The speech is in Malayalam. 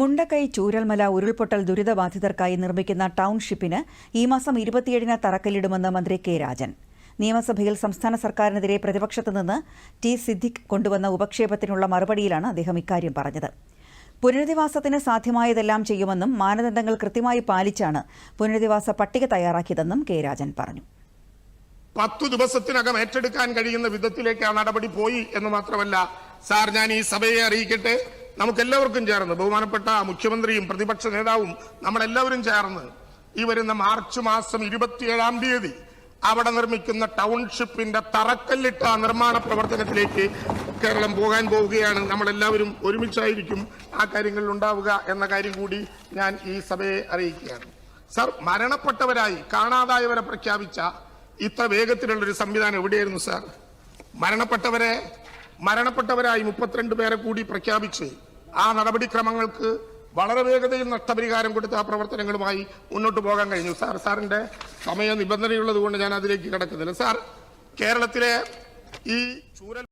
മുണ്ടക്കൈ ചൂരൽമല ഉരുൾപൊട്ടൽ ദുരിതബാധിതർക്കായി നിർമ്മിക്കുന്ന ടൗൺഷിപ്പിന് ഈ മാസം ഇരുപത്തിയേഴിന് തറക്കല്ലിടുമെന്ന് മന്ത്രി കെ രാജൻ. നിയമസഭയിൽ സംസ്ഥാന സർക്കാരിനെതിരെ പ്രതിപക്ഷത്തുനിന്ന് ടി സിദ്ദിഖ് കൊണ്ടുവന്ന ഉപക്ഷേപത്തിനുള്ള മറുപടിയിലാണ് അദ്ദേഹം ഇക്കാര്യം പറഞ്ഞത്. പുനരധിവാസത്തിന് സാധ്യമായതെല്ലാം ചെയ്യുമെന്നും മാനദണ്ഡങ്ങൾ കൃത്യമായി പാലിച്ചാണ് പുനരധിവാസ പട്ടിക തയ്യാറാക്കിയതെന്നും കെ രാജൻ പറഞ്ഞു. പത്തു ദിവസത്തിനകം ഏറ്റെടുക്കാൻ കഴിയുന്ന വിധത്തിലേക്ക് ആ നടപടി പോയി എന്ന് മാത്രമല്ല സാർ ഞാൻ ഈ സഭയെ അറിയിക്കട്ടെ. നമുക്കെല്ലാവർക്കും ചേർന്ന് ബഹുമാനപ്പെട്ട മുഖ്യമന്ത്രിയും പ്രതിപക്ഷ നേതാവും നമ്മളെല്ലാവരും ചേർന്ന് ഈ വരുന്ന മാർച്ച് മാസം ഇരുപത്തിയേഴാം തീയതി അവിടെ നിർമ്മിക്കുന്ന ടൗൺഷിപ്പിന്റെ തറക്കല്ലിട്ട നിർമ്മാണ പ്രവർത്തനത്തിലേക്ക് കേരളം പോകാൻ പോവുകയാണ്. നമ്മളെല്ലാവരും ഒരുമിച്ചായിരിക്കും ആ കാര്യങ്ങളിൽ ഉണ്ടാവുക എന്ന കാര്യം കൂടി ഞാൻ ഈ സഭയെ അറിയിക്കുകയാണ്. സർ മരണപ്പെട്ടവരായി കാണാതായവരെ പ്രഖ്യാപിച്ച ഇത്ര വേഗത്തിലുള്ള ഒരു സംവിധാനം എവിടെയായിരുന്നു സർ? മരണപ്പെട്ടവരെ മരണപ്പെട്ടവരായി മുപ്പത്തിരണ്ട് പേരെ കൂടി പ്രഖ്യാപിച്ച് ആ നടപടിക്രമങ്ങൾക്ക് വളരെ വേഗതയിൽ നഷ്ടപരിഹാരം കൊടുത്ത് ആ പ്രവർത്തനങ്ങളുമായി മുന്നോട്ട് പോകാൻ കഴിഞ്ഞു. സാർ സാറിന്റെ സമയ നിബന്ധനയുള്ളത് കൊണ്ട് ഞാൻ അതിലേക്ക് കിടക്കുന്നില്ല. സാർ കേരളത്തിലെ ഈ ചൂരൽ